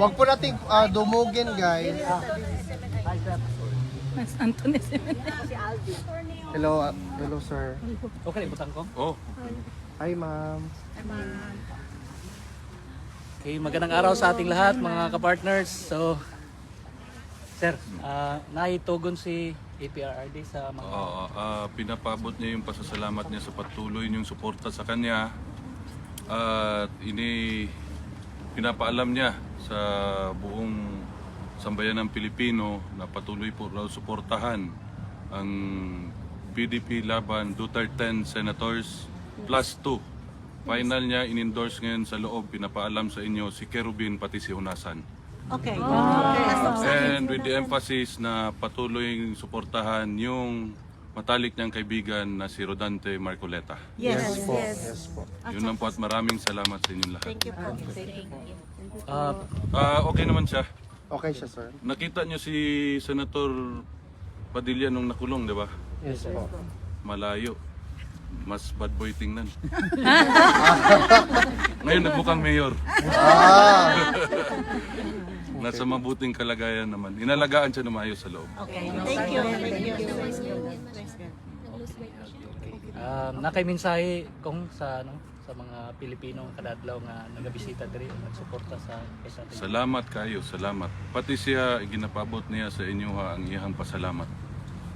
Huwag po nating ah, dumugin, guys. Mas Anthony Hello, ah, hello, sir. Okay, butang ko. Oh, Hi, ma'am. Okay, magandang araw sa ating lahat, mga kapartners. So, sir, uh, naitugon si APRRD sa mga... oo, ah, pinapabot niya yung pasasalamat niya sa patuloy niyong suporta sa kanya. At ini pinapaalam niya sa buong sambayan ng Pilipino na patuloy po raw suportahan ang PDP laban Duterte 10 Senators plus 2. Final niya in-endorse ngayon sa loob, pinapaalam sa inyo si Kerubin pati si Hunasan. Okay. And with the emphasis na patuloy suportahan yung matalik niyang kaibigan na si Rodante Marcoleta. Yes, po. Yes po. Yun lang po at maraming salamat sa inyong lahat. Uh, Ah, okay naman siya. Okay siya, sir. Nakita niyo si Senator Padilla nung nakulong, di ba? Yes po. Malayo. Mas bad boy tingnan. Ngayon nagbukang mayor. Nasa mabuting kalagayan naman. Inalagaan siya na maayos sa loob. Thank you. Thank you. um, nakay mensahe kung sa ano sa mga Pilipino kadadlaw nga nagabisita diri ug nagsuporta sa isa Salamat kayo, salamat. Pati siya, ginapabot niya sa inyo ha, ang iyang pasalamat.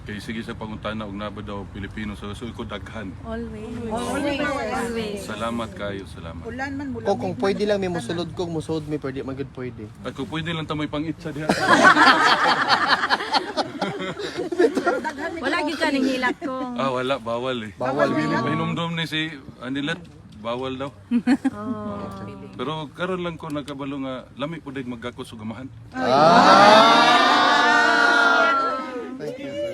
Kay sige sa pangutana og naba daw Pilipino sa so ko daghan. Always. Salamat kayo, salamat. Kung, kung pwede lang may musulod kong musod may pwede magud pwede. At kung pwede lang tamoy pang itsa diha. Wala gyud ka ning hilat ko. ah, wala, bawal eh. Bawal. Mainumdum ni si Anilet, bawal daw. Oh. Pero karon lang ko nagkabalo nga lami po dig magkakos og amahan. Thank you, sir.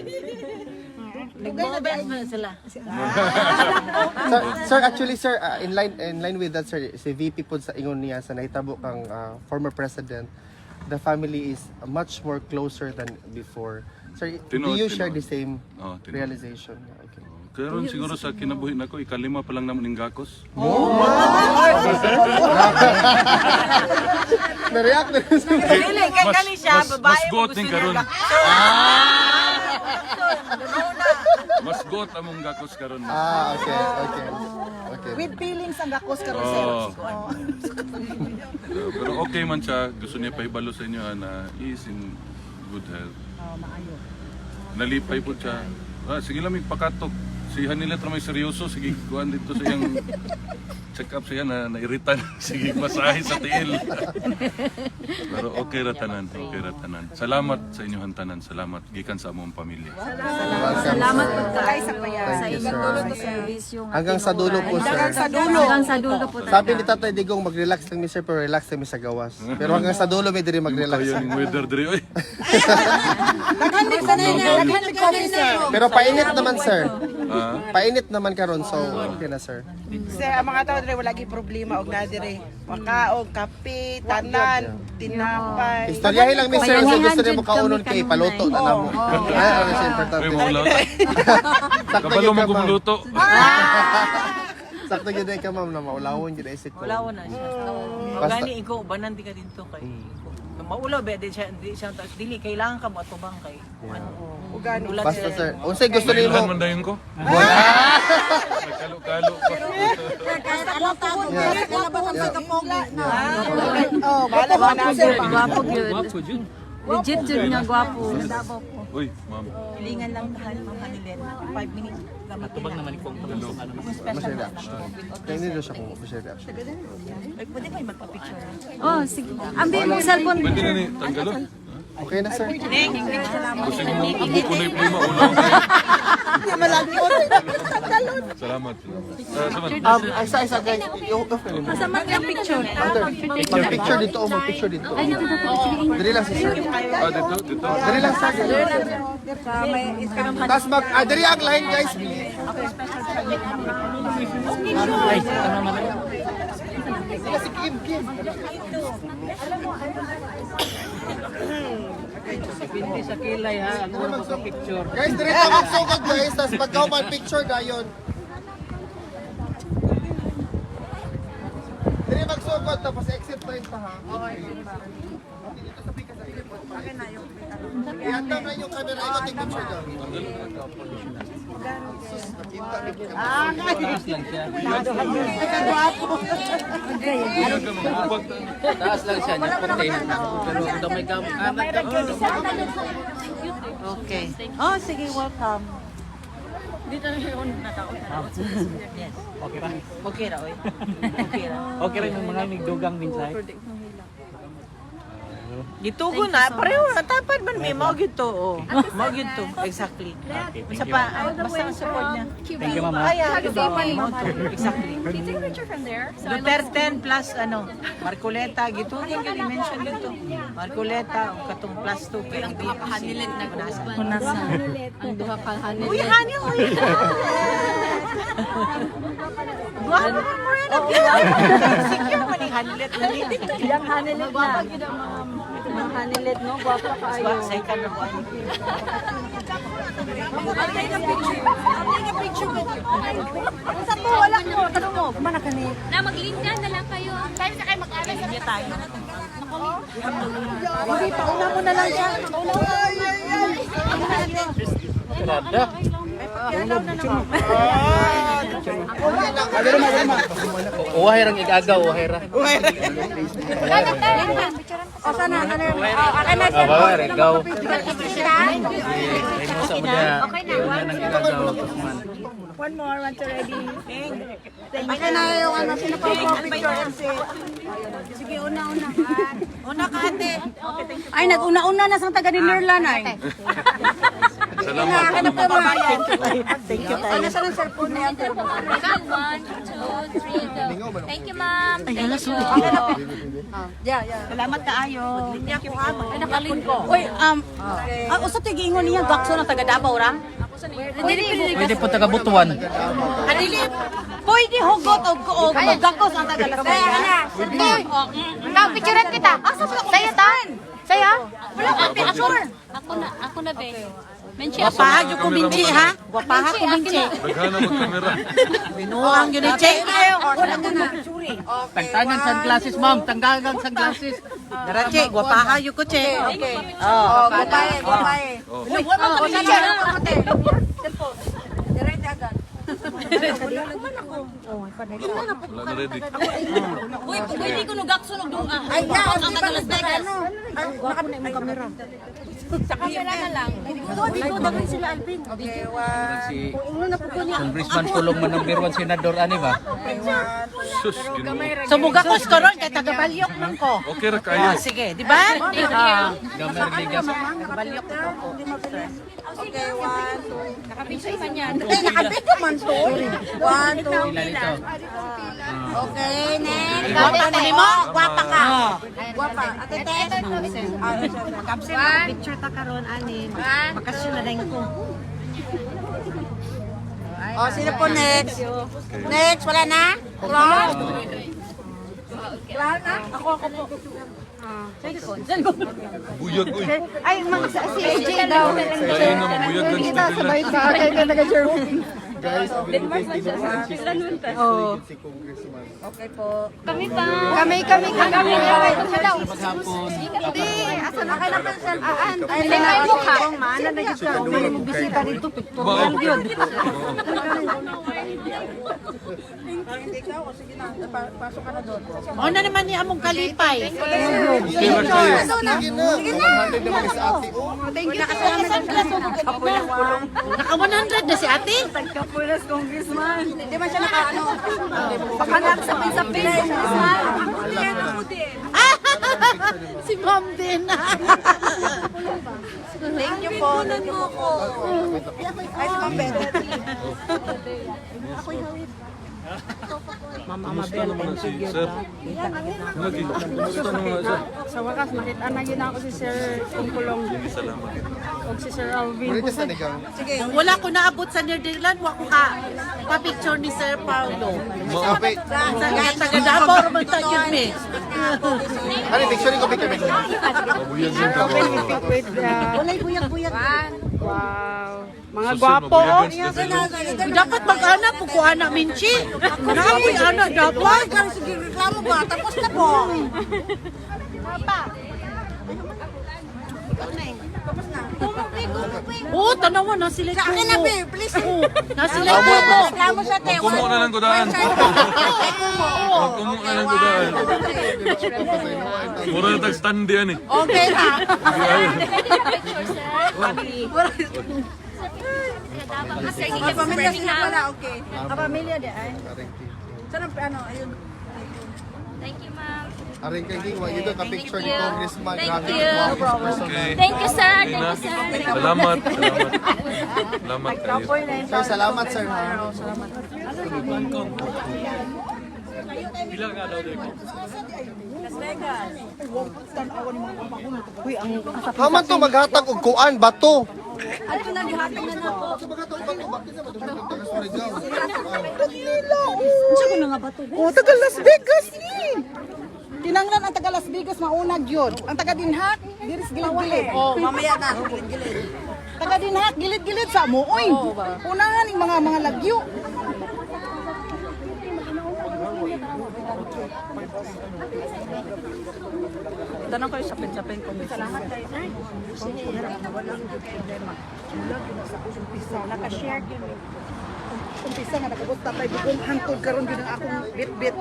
Mo sila. sir, sir, actually, sir, uh, in line in line with that, sir, si VP po sa ingon niya sa nahitabo kang uh, former president, the family is much more closer than before. Sir, do Tinood, you share tinood. the same Oh, tinuod. realization? Okay. Karon siguro sa kinabuhi nako ikalima pa lang naman ning gakos. Na-react na sir. Dili, kay Mas- kani siya, mas- babae mas mo gusto din niya karon. Mas got among gakos karon. Ah, okay, okay. Okay. With feelings ang gakos karon Oo. sir. Uh, pero okay man siya. Gusto niya pahibalo sa inyo ah, na he is in good health. Nalipay po siya. Ah, sige lang, may pakatok. Si Hanilet may seryoso. Sige, kuhan dito sa iyang check up siya na nairitan. Sige, masahe sa tiil. Pero okay ra tanan, okay ra tanan. Salamat sa inyohan tanan. Salamat gikan sa among pamilya. Salamat po Ay, sa kaya. sa inyong service yung Hanggang sa dulo po, sir. Sa dulo. Hanggang sa dulo po. Sabi ni Tatay Digong, mag-relax lang mi sir, pero relax lang mi sa gawas. Pero hanggang sa dulo, may diri mag-relax. Kayo ning weather diri oy. Naghanip ka na naghanip ka na sir. Pero painit naman, sir. Painit naman karon so okay na, sir. Sir, ang mga tao dire wala gi problema og na dire. Makaog, kape, tanan, tinapay. Istoryahin lang mi sir, kasi Bayanihan gusto makaunon kami kay paluto na namo. Ay, ano siya importante. Sakto Kabalo yun mo kumuluto. Sakto yun ka, ma'am, na maulawon yun isip ko. Wala na siya. Basta- Gani ikaw banan di ka dito kay Maulaw ba di siya di siya tas dili kailangan ka mo atubang kay ano. Ugani. Ulat Basta, siya. sir. Unsay gusto niyo Nailan mo? man dayon ko. Nagkalo-kalo pa. Oh, bala man na sir. Gwapo gyud. Wapo jud. Legit jud nga gwapo. Davao po. Uy, ma'am. Pilingan lang tahan mga Hanilen. 5 minutes lang Tubag naman ikong paglusok ano. Basta reaction. Kaya hindi siya kung basta reaction. Pwede ba yung magpa-picture? Oh, sige. Ambi mo cellphone. Pwede na ni tanggalon. Okay na, sir. Mo na yung pluma ulang. Salamat. Ah, salamat. Um, isa, isa, guys. I-open mo. Sa man yung picture. Mag-picture dito o mag-picture dito. Ay, dito dito. Dali lang si sir. Ah, dito, dito. Dali lang, sir. Dali lang. Tapos mag, ah, dali ang line, guys. Ay, ano naman. Sila si Kim, Kim. Hindi sa kilay ha. Ang una ko picture. Guys, dali lang ang sugod, guys. Tapos magkauman picture dayon. Dali magsugod tapos exit point pa ha. Ianda na yung camera, ikot yung picture daw. Taas lang siya, niya puti. Pero damay ka anak ka. Okay. Oh, sige, welcome. Okay ra. Okay ra oy. Okay ra. Okay rin yung mga nagdugang minsay. Gitugo na pareho na tapad man may mao gyud to. Oh. Mao gyud to. Exactly. Okay, thank Sa you. pa ah, basta ang support niya. Thank you, mama. Ay, ah, mao to. Exactly. Can you take a picture from there? Duterte plus ano, Marcoleta, gitugo gyud i-mention dito. Marcoleta ug katong plus 2 kay ang duha ka hanilet na Kunasa. Ang duha ka hanil. Uy, hanil uy. Guwapo mo mo yan. Secure yung hanilet na niya. Yang hanilit na. Mga hanilit, no? Guwapo ka Wa, second ako. ano. Sa to, wala mo. Tanong mo. Kumana ka ni. Na maglinda na lang kayo. Tayo sa kayo mag-aral sa Hindi tayo. Hindi, pauna mo na lang siya. Kada. Uwahay rang igagaw, uwahay ra. O, sana, sana. Okay na Ah, bawa, igaw. Ay. Okay na. One more, once already. Okay na yung ano, sino pa po picture MC. Sige, una-una. Una ka ate. Ay, nag-una-una na sa taga ni Nerlan ay. Salamat. Ano pa ba yan? Thank you tayo. Ano sa ng cellphone niya? One, two, three, go. Thank you, ma'am. Thank you. Yeah, yeah. Salamat kaayo. Thank you ha. Ay, nakalin ko. Uy, um, ah, usa tigingon niya, gakso ng taga Davao ra? Pwede po taga Butuan. Adili, pwede hugot o og gakos ang taga Las Vegas. Ikaw, picturean kita. Saya tan. Saya? Wala ka picture. Ako na, ako na, be. Menchi ako. Guwapaha yung kuminchi ha. Guwapaha kuminchi. Daghana mag-camera. Binuang yun ni Che. Tangtangan sunglasses, ma'am. Tangtangan sunglasses. Dara Che, guwapaha yung ko Che. Okay. Oh. Babae, babae. Oh. Cellphone. Direct agad. Wala na ready. Uy, pwede ko nugak sunog nung ah. Ay, yeah, Ang taga Las Vegas. Nakapunay mo kamera. Sa camera na lang. Dito, dito, dapat sila Alvin. Okay, one. Si Uno na po ko niya. Congressman Pulong man number one senador ani ba? Sus, ginoo. Sumuga ko skoron kay taga Balyok man ko. Okay ra kayo. Ah, sige, di ba? Ah, Gamer Ligas. taga Balyok ko po. Okay, one, two. Nakapicture pa niyan. Eh, nakabit ka man to. One, two. Ito? Okay, next. Guwapa na mo? Guwapa ka. Guwapa. Ate Tess. Kapsin picture ta karon ani. Bakasyon na din ko. Oh, sino po next? Next, wala na? Wala? Wala na? Ako, ako po. Buyag, uy. Ay, mga sa si AJ daw. Kayo na mabuyag lang sa nila. sa akin na nag-jerking. Guys, availability na sa chief Oh. si Congressman. Okay po. Kami pa. Kami, kami, kami. Kami, kami. Maghapon. Hindi, pensan? Aan, ay, na ako ka. Maana na ka. May bisita dito, pictorial yun. Pasok ka na doon. Mo na naman ni among kalipay. Sige na. 100 naman sa ate. Oh, Thank you. Naka 100 na si ate. Kapulas congressman. Hindi man siya naka ano. Baka nagsapin sa pin. si ma'am din. Thank you po. Thank you po. Ay, si Ma'am Beth. Kumusta naman si sir? Lagi. Kumusta naman sir? Sa wakas, makita na yun ako si Sir Kungkulong Salamat. o si Sir Alvin. Nang wala ko naabot sa Netherlands, wa ko ka pa-picture ni Sir Paulo. Maapit. Sa taga Davao man ta yun me. Ano, picture ko ba? With the... Walay buyag-buyag. Wow. Mga gwapo. development. Dapat mag-anak po kuha na minchi. Naamoy anak dapat. Sige, reklamo ba? Tapos na po. Oo, tanawa na sila Sa akin na, babe. Please. Na sila Reklamo sa te. Magkumo na lang gudaan. Magkumo na lang gudaan. Mura na tag-stand yan eh. Okay na. Ang pamilya sila pala, okay. Ang pamilya di ay. Sarap, ano, ayun. Thank you, ma'am. Aring kay Ging, wag ito ka-picture ni you. Congressman. Thank you. ka. Thank you, sir. Thank you, sir. Salamat. Salamat. Salamat. Sir, salamat sir. ha? Haman to maghatag og kuan bato. Na, dihatag na na po. Oh, taga Las Vegas ni. Tinanglan ang taga Las Vegas maunag yun. Ang taga Dinhak, diris gilid-gilid. Oh, mamaya na. Gilid-gilid. Taga Dinhak, gilid-gilid sa mo. Uy, unahan yung mga mga lagyo. Tanong kayo sapin-sapin kung Salamat kayo, sir. Walang problema. Sulag yun sa umpisa. Nakashare yun. Umpisa nga nakabot tatay bukong hangtod karon gyud ang akong bit-bit.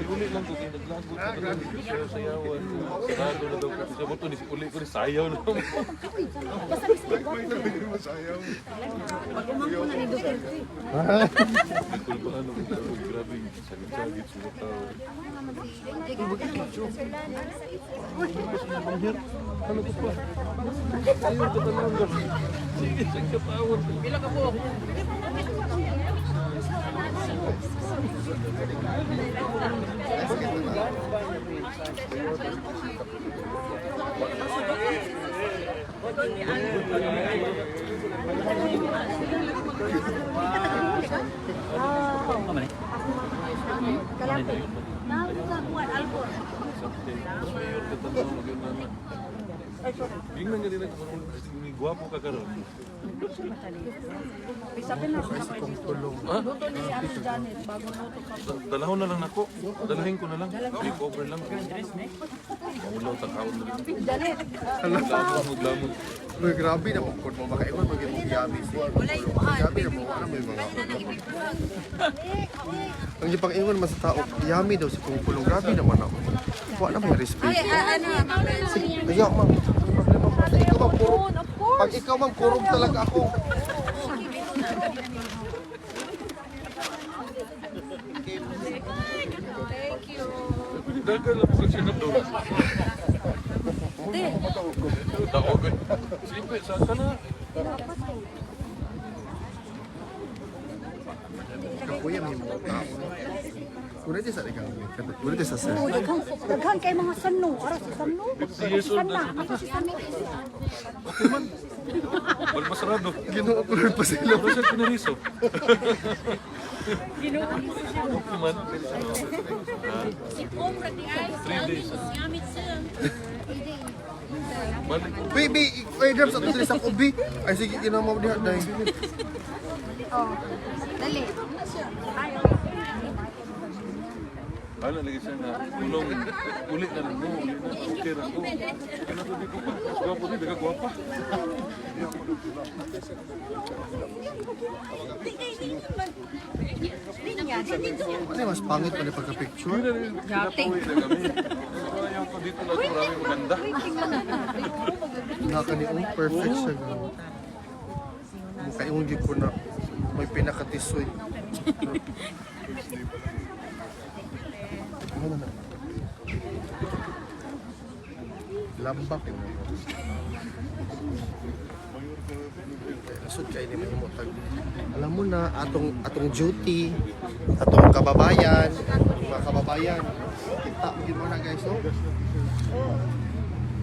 Uli lang ko naglago sa kanila. Sayaw, sayawan. Sarado na daw kasi sa buto ni uli ko ni sayaw na. Kung paano ko tawag, grabe, sagit-sagit, sumataw. Ano ko pa? Ayaw ka talaga. Sige, sige, tawag. Pila ka nila kung may gwapo ka karon. Ha? Da- Dalahon na lang nako. Dalahin ko na lang. Make over lang. Maulaw takawon na lang. Lamon, maglamon. Uy, grabe na mo kung mo makaingon mo yung yami siya. Grabe na mo ano may mga. Ang ipang ingon man sa tao, yami daw si Kung Kulong. Grabe naman ako. Wala na may respeto. Ano, Kaya ma'am, problema mo. Ikaw ma'am, kurog. Pag ikaw ma'am, kurog talaga ako. Dagal lang ko siya na doon. Daog eh. Sige, saan ka na? Kuya, may mga tao. Kunit sa ikaw. Kunit sa sir. Daghan kay mga sanu. Ara sa sanu. 50 years old na. Wal masarado. Ginoo ko rin pa sila. Ano siya pinariso? Okay man. Three days. Balik. Baby, ay drums at tulis sa kubi. Ay sige, ginamaw diha dai. Dali. Ano lagi siya nga, tulong, ulit na lang mo, ulit na, okay na ko. Kaya ko di ko pa, gwapo di, baka gwapa. Ano mas pangit pa ni pagka-picture? Na. Ayaw ko dito lang, marami maganda. Naka ni oh, perfect siya. Mukha yung ko na may pinakatisoy. Ano na? Lambak Kasod kay ni may umutag. Alam mo na atong atong duty, atong kababayan, mga kababayan. Kita mo gid mo na guys, oh.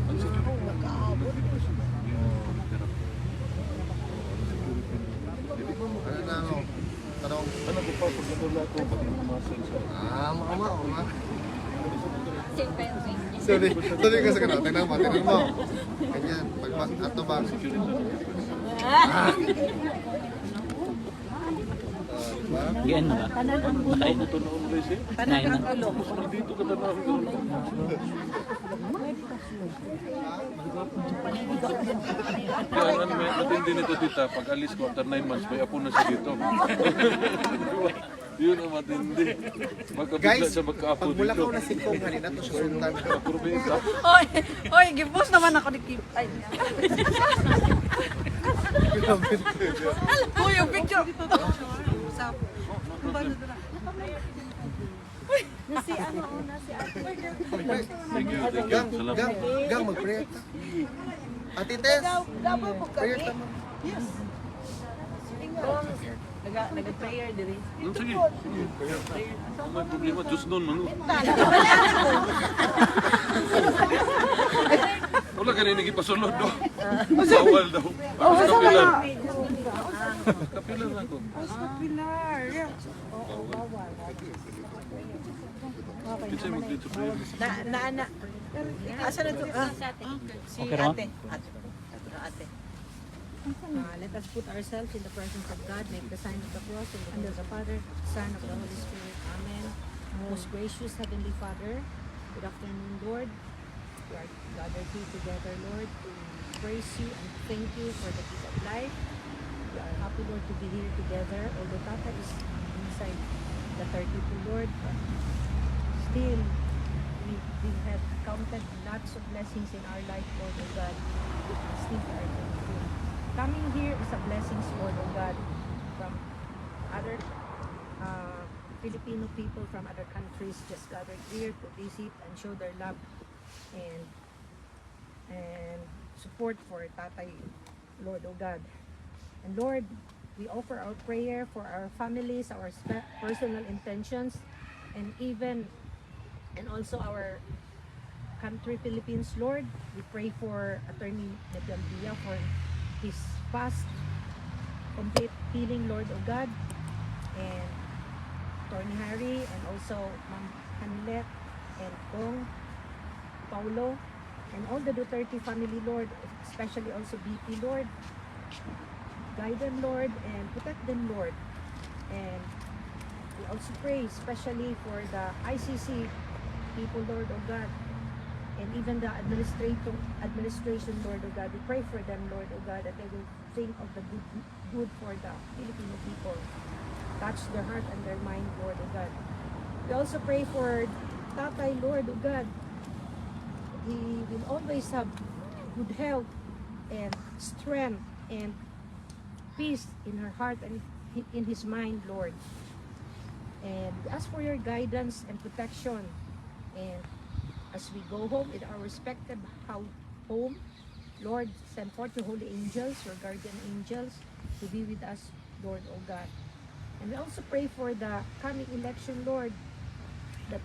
Ano na oh? ako? Tanong. Ano ko pa kung oh. ito lahat ko? Ah, mama, mama. Oh, sorry, sorry kasi ka na. Tingnan mo, tingnan mo. Ganyan, pag ato ba? Gian na ba? Nakain na to noong guys eh. Nakain na. Dito ka. Kaya ano may matindi nito tita, pag alis ko after 9 months, may apo na siya dito. Yun ang matindi. Magkabigla Guys, siya magkaapo pag mula dito. ko na si Kong, kanina to siya. Probinsya. Oy, oy, gibos naman ako ni Kim. Ay. Uy, yung picture. Thank you, thank you. Gang, gang, gang, mag-prayer ka. Ate Tess, prayer ka mo. Naga, nag-prayer diri. Hmm, sige. Kung may problema, Diyos nun, manu. Wala ka rin ipasulod do. Bawal daw. Sa kapilan. Kapilan lang ko. Kasi mag-lead sa prayer. Na, na, na. Asa na to? Ah, si Okay, ate. Ate. Ate. Uh, let us put ourselves in the presence of God, make the sign of the cross in the name of the Father, Son, of the Holy Spirit. Amen. Most gracious Heavenly Father, good afternoon, Lord. We are gathered here together, Lord, to praise you and thank you for the gift of life. We are happy, Lord, to be here together. Although Tata is inside the 32, Lord, but still, we, we have counted lots of blessings in our life, Lord, oh God. Still, we are thankful. Coming here is a blessing, Lord, oh God, from other uh, Filipino people from other countries just gathered here to visit and show their love and and support for Tatay, Lord, oh God. And Lord, we offer our prayer for our families, our personal intentions, and even and also our country Philippines, Lord. We pray for Attorney Negambia for his fast, complete healing, Lord of God, and Attorney Harry, and also Ma'am Hanlet, and Kong, Paulo, and all the Duterte family, Lord, especially also BP, Lord. Guide them, Lord, and protect them, Lord. And we also pray especially for the ICC people, Lord of God, and even the administrator, administration, Lord of God. We pray for them, Lord of God, that they will think of the good, good for the Filipino people. Touch their heart and their mind, Lord of God. We also pray for Tatay, Lord of God. He will always have good health and strength and peace in her heart and in his mind, Lord. And ask for your guidance and protection. And as we go home in our respective home, Lord, send forth your holy angels, your guardian angels, to be with us, Lord, O God. And we also pray for the coming election, Lord, that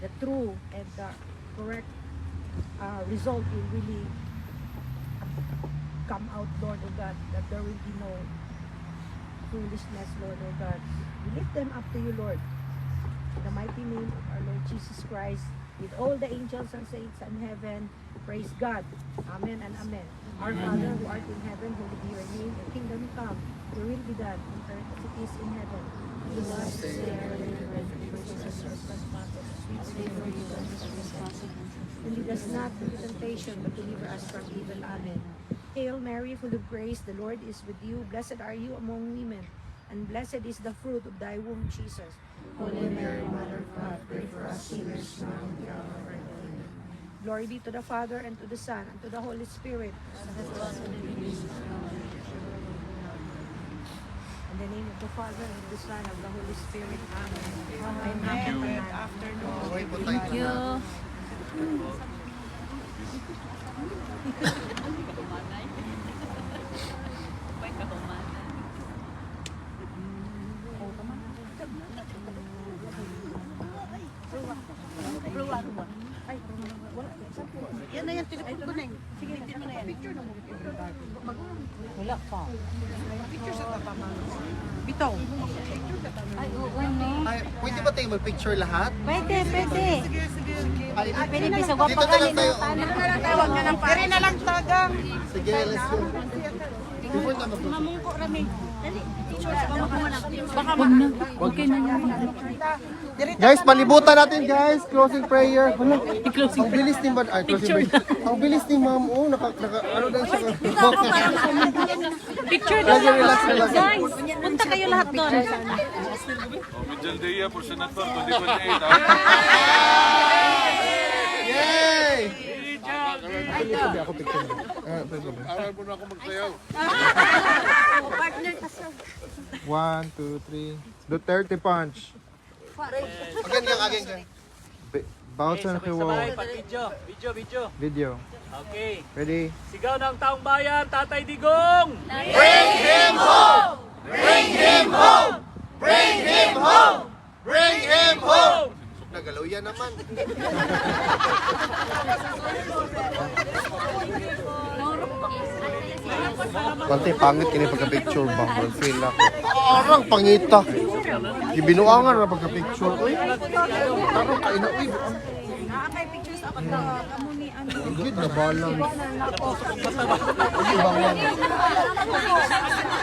the true and the correct uh, result will really come out, Lord, O God, that there will be no foolishness, Lord, O God. We lift them up to you, Lord. In the mighty name of our Lord Jesus Christ, with all the angels and saints in heaven, praise God. Amen and amen. Our Father who art in heaven, holy be your name. Your kingdom come. Your will be done on earth as it is in heaven. Give us this day our daily bread. Forgive us our trespasses. We pray for you and responsible. And lead us not into temptation, but deliver us from evil. Amen. Hail Mary, full of grace, the Lord is with you. Blessed are you among women, and blessed is the fruit of thy womb, Jesus. Holy Mary, Mother of God, pray for us sinners now and at the hour of our death. Amen. Glory be to the Father, and to the Son, and to the Holy Spirit. In the name of the Father, and of the Son, and of the Holy Spirit. Amen. Amen. Thank you. Good afternoon. Okay po tayo. you. Yan na yan, telepon ko na eh. Sige, bitin mo na yan. Picture pa. Sa tapa, ma'am. Bitaw. Ay, oo, no. Ay, pwede ba tayo mag-picture lahat? Pwede, pwede. Ay, Pwede, bisa gwapo dito na ka lang tayo. Tawag na lang Dire na lang tagang. Sige, let's go. Before na Guys, palibutan natin guys. Closing prayer. Hala, ang bilis ni Ma'am. Ay, closing prayer. Ang bilis ni Ma'am. Oh, naka, naka, ano lang siya. Picture Lagi relax, relax. Guys, punta kayo lahat doon. Medjal Dea for Senator 2028. ha? Yay! One, two, three. Duterte punch. Again, again, gang. B- bounce on the wall. Sabay, pag-video. Video, video. Video. Okay. Ready? Sigaw ng taong bayan, Tatay Digong! Bring him home! Nagalaw yan naman. Bante, pangit kini pagka-picture ba? Feel ako. Parang pangita. Gibinuangan na pagka-picture. Uy, tarong kain na. Uy, Nakakay pictures ako na kamo ni ano. good na balang. Kat na lang